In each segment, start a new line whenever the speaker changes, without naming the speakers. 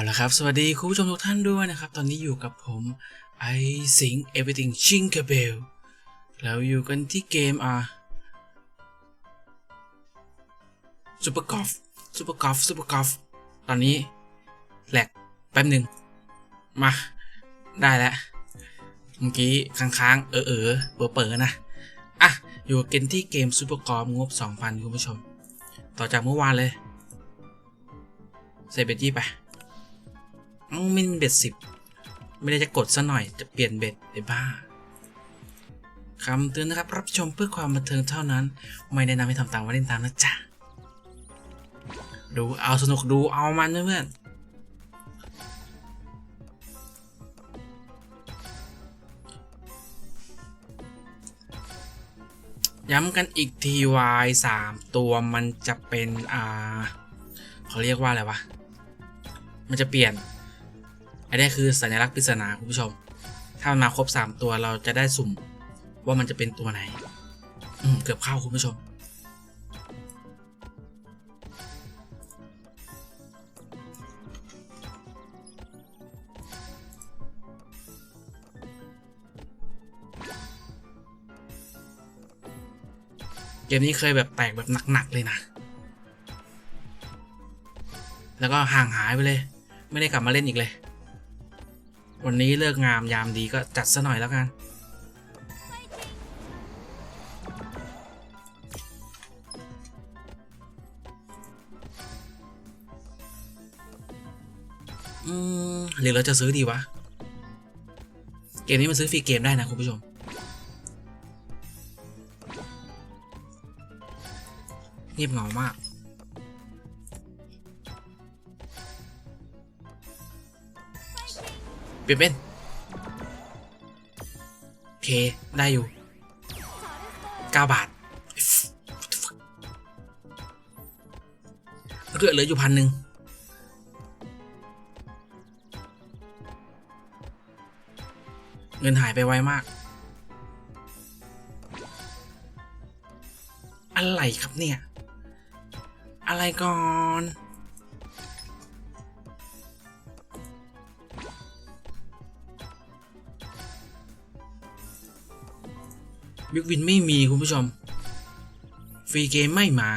เอาละครับ สวัสดีคุณผู้ชมทุกท่านด้วยนะครับ ตอนนี้อยู่กับผมไอสิง everything ชิงกาเบลแล้วอยู่กันที่เกมอะซูเปอร์กอล์ฟซูเปอร์กอล์ฟซูเปอร์กอล์ฟตอนนี้แหลกแป๊บหนึ่งมา ได้แล้ว เมื่อกี้ค้างๆ เออเออเปิดเปิดนะ อะ อยู่กันที่เกมซูเปอร์กอล์ฟงบ 2,000 คุณผู้ชม ต่อจากเมื่อวานเลยใส่เบตยี่ไป อืมมินเบ็ดสิบไม่ได้จะกดซะหน่อยจะเปลี่ยนเบ็ดไอ้บ้าคำเตือนนะครับ รับชมเพื่อความบันเทิงเท่านั้น ไม่แนะนำให้ทำตามว่าเล่นตามนะจ๊ะ ดูเอาสนุกดูเอามันเพื่อนย้ำกันอีกทีวายสามตัวมันจะเป็น อ่าเขาเรียกว่าอะไรวะ มันจะเปลี่ยน อันนี้คือสัญลักษณ์ปริศนาคุณผู้ชม ถ้ามันมาครบ 3 ตัวเราจะได้สุ่มว่ามันจะเป็นตัวไหน อืมเกือบเข้าคุณผู้ชม เกมนี้เคยแบบแตกแบบหนัก ๆ เลยนะ แล้วก็ห่างหายไปเลย ไม่ได้กลับมาเล่นอีกเลย วันนี้เลิกงามยามดีก็จัดซะหน่อยแล้วกัน อืมหรือเราจะซื้อดีวะ เกมนี้มันซื้อฟรีเกมได้นะคุณผู้ชมเงียบเหงามาก เปลี่ยนเป็นโอเค ได้อยู่ 9 บาทเหลือเหลืออยู่พันหนึ่งเงินหายไปไวมาก อะไรครับเนี่ย อะไรก่อน บิ๊กวินไม่มีคุณผู้ชม ฟรีเกมไม่มา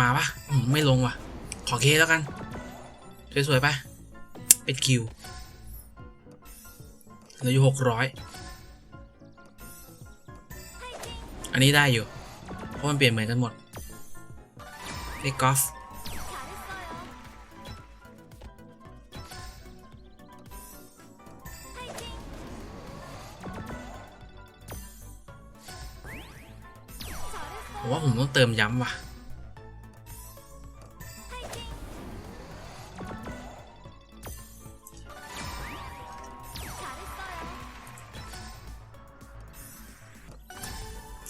มาปะไม่ลงว่ะ ขอเคแล้วกัน สวยๆไปเป็นคิวเหลืออยู่หกร้อยอันนี้ได้อยู่ เพราะมันเปลี่ยนเหมือนกันหมดไอ้กอล์ฟ ผมว่าผมต้องเติมย้ำว่ะ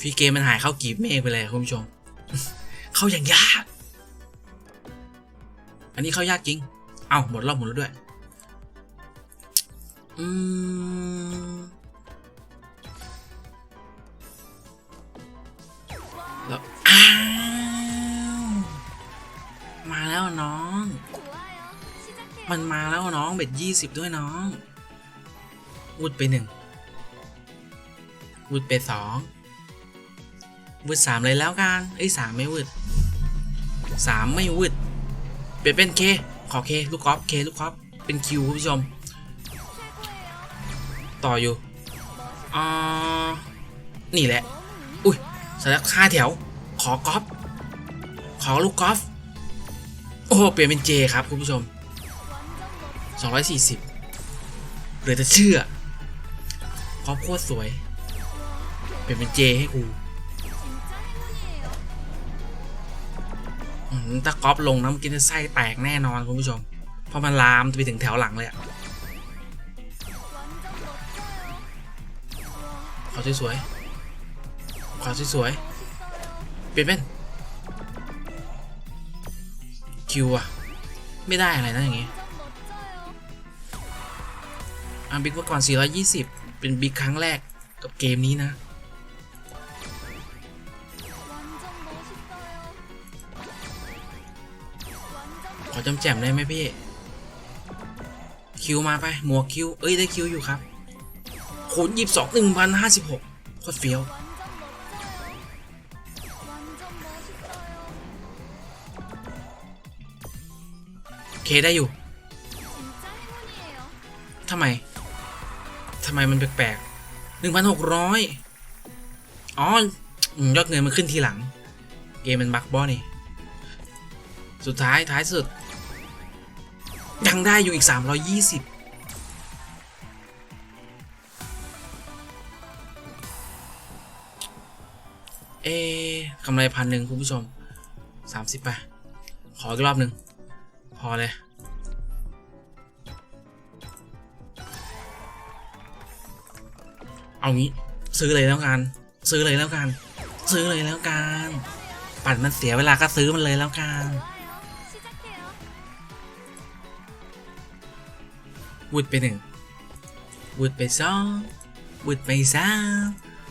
ฟรีเกมมันหายเข้ากีบเมฆไปเลยคุณผู้ชม เข้าอย่างยาก อันนี้เข้ายากจริง เอ้าหมดรอบหมดแล้วด้วย อืม แล้วอ้าวมาแล้วน้อง มันมาแล้วน้องเบ็ดยี่สิบด้วยน้องวุดไปหนึ่งวุดไปสองวุดสามเลยแล้วกันเอ้ยสามไม่วุดสามไม่วุดเป็นเป็นเคขอเคลูกกอล์ฟเคลูกกอล์ฟเป็นคิวคุณผู้ชม ต่ออยู่อ่านี่แหละ อุ้ย สลักค่าแถว ขอกอล์ฟขอลูกกอล์ฟโอ้เปลี่ยนเป็นเจครับคุณผู้ชม 240เหลือจะเชื่อกอล์ฟโคตรสวย เปลี่ยนเป็นเจให้กูถ้ากอล์ฟลงน้ำกินจะไส้แตกแน่นอนคุณผู้ชม เพราะมันลามไปถึงแถวหลังเลยอะขอสวยๆ ขอสวยๆเปลี่ยนเป็นคิวอะไม่ได้อะไรนะอย่างงี้อาบิ๊กว่อก่อน 420 เป็นบิ๊กครั้งแรกกับเกมนี้นะ ขอจำแจมได้ไหมพี่ คิวมาไป หมวกคิว เอ้ย ได้คิวอยู่ครับคูณ22 1,56โคตรเฟี้ยว เคได้อยู่ทำไมทำไมมันแปลกๆหนึ่งพันหกร้อยอ๋อยอดเงินมันขึ้นทีหลัง เกมมันบักบอนี่ สุดท้ายท้ายสุด ยังได้อยู่อีก 320เอะกำไรพันหนึ่งคุณผู้ชม 30 ไป ขออีกรอบหนึ่ง อเลย เอางี้ซื้อเลยแล้วกัน ซื้อเลยแล้วกัน ซื้อเลยแล้วกัน ปัดมันเสียเวลาก็ซื้อมันเลยแล้วกันวุดไปหนึ่งวุดไปสองวุดไปสาม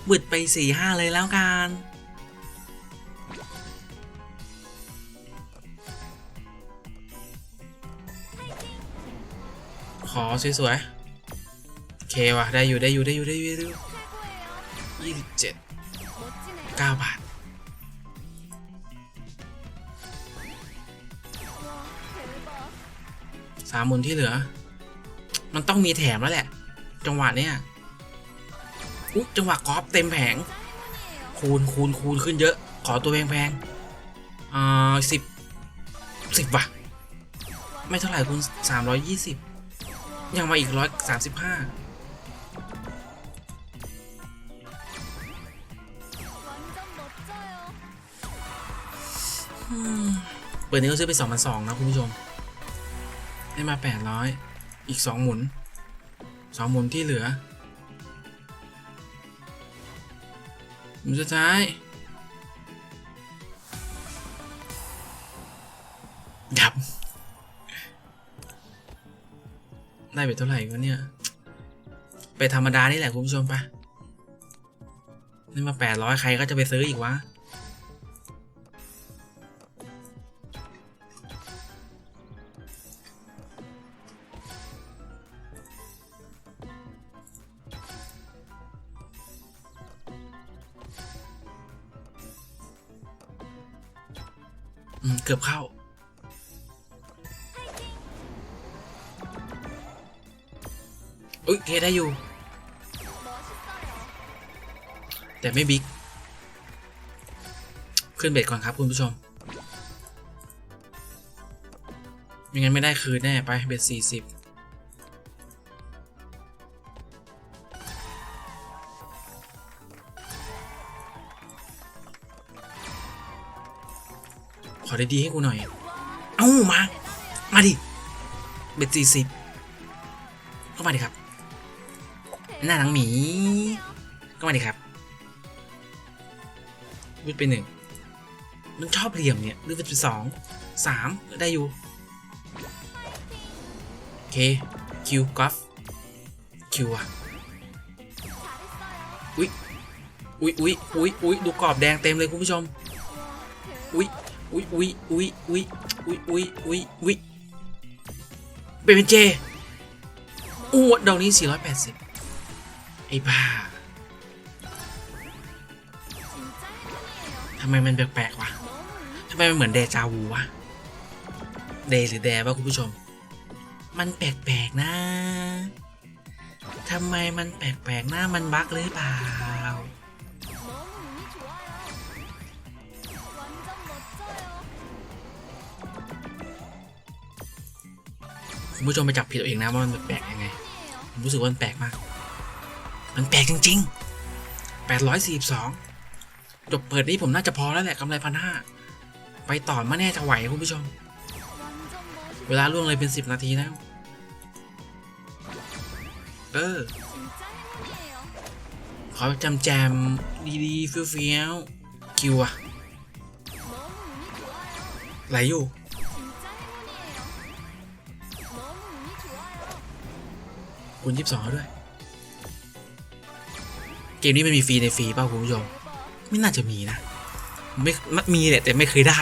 วุดไปสี่ห้าเลยแล้วกัน สวยๆโอเคว่ะได้อยู่ได้อยู่ได้อยู่ได้อยู่ยี่สิบเจ็ดเก้าบาทสามหมุนที่เหลือ มันต้องมีแถมแล้วแหละ จังหวะเนี้ยอุ๊ยจังหวะกอล์ฟเต็มแผง คูณคูณคูณขึ้นเยอะ ขอตัวแพงๆอ่าสิบสิบว่ะ ไม่เท่าไหร่คูณสามร้อยยี่สิบ ยังมาอีกร้อยสามสิบห้าเปิดนี้ก็ซื้อไปสองพันสองนะคุณผู้ชม ได้มาแปดร้อยอีกสองหมุนสองหมุนที่เหลือหมุนสุดท้ายดับ ได้ไปเท่าไหร่วะเนี่ย ไปธรรมดานี่แหละคุณผู้ชมปะนี่มาแปดร้อยใครก็จะไปซื้ออีกวะเกือบเข้า อุ้ยเคได้อยู่ แต่ไม่บิ๊ก ขึ้นเบ็ดก่อนครับคุณผู้ชมไม่งั้นไม่ได้คืนแน่ไปเบ็ดสี่สิบขอได้ดีให้กูหน่อย เอ้ามา มาดิ เบ็ดสี่สิบก็มาดิครับ หน้าหนังหมี ก็มาดิครับวิดไปหนึ่งมันชอบเหลี่ยมเนี่ยหรือเป็นสองสามได้อยู่ โอเค คิวกอฟคิวอะอุ้ยอุ้ยอุ้ยอุ้ยอุ้ยดูกรอบแดงเต็มเลยคุณผู้ชม อุ้ยอุ้ยอุ้ยอุ้ยอุ้ยอุ้ยอุ้ยอุ้ยอุ้ยเป็นเป็นเจอู้ดอกนี้ 480 ไอ้บ้าทำไมมันแปลกๆวะทำไมมันเหมือนเดจาวูวะ เดหรือแดวะคุณผู้ชม มันแปลกๆนะทำไมมันแปลกๆนะมันบั๊กหรือเปล่า คุณผู้ชมไปจับผิดเอาเองนะว่ามันแปลกยังไงผมรู้สึกว่ามันแปลกมาก มันแปลกจริง ๆ 842จบเปิดนี้ผมน่าจะพอแล้วแหละกำไรพันห้าไปต่อมาแน่จะไหวคุณผู้ชม เวลาล่วงเลยเป็น 10 นาทีแล้ว เออ ขอจำแจมดีๆเฟี้ยวๆคิวอะไหลอยู่คูณยี่สิบสองด้วย กมนี้มันมีฟรีในฟรีเปล่าคุณผู้ชม ไม่น่าจะมีนะไม่ไม่มีแหละแต่ไม่เคยได้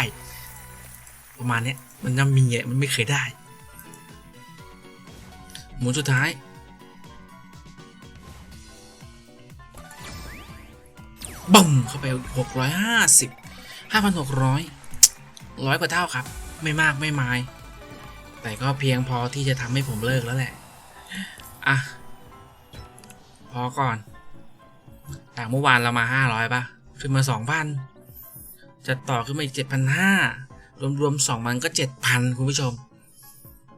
ประมาณนี้มันยังมีอะมันไม่เคยได้ หมุนสุดท้าย บึ้มเข้าไปหกร้อยห้าสิบห้าพันหกร้อยร้อยกว่าเท่าครับ ไม่มากไม่ไมายแต่ก็เพียงพอที่จะทำให้ผมเลิกแล้วแหละ อะ พอก่อน จากเมื่อวานเรามาห้าร้อยป่ะ ขึ้นมาสองพันจะต่อขึ้นมาอีกเจ็ดพันห้ารวมๆสองมันก็เจ็ดพันคุณผู้ชม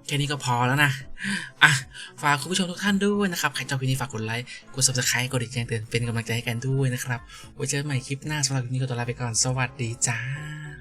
แค่นี้ก็พอแล้วนะ อะ ฝากคุณผู้ชมทุกท่านด้วยนะครับ ใครชอบคลิปนี้ฝากกดไลค์ กด subscribe กดติดแจ้งเตือนเป็นกำลังใจให้กันด้วยนะครับ ไว้เจอกันใหม่คลิปหน้าสำหรับคลิปนี้ก็ตัวลาไปก่อน สวัสดีจ้า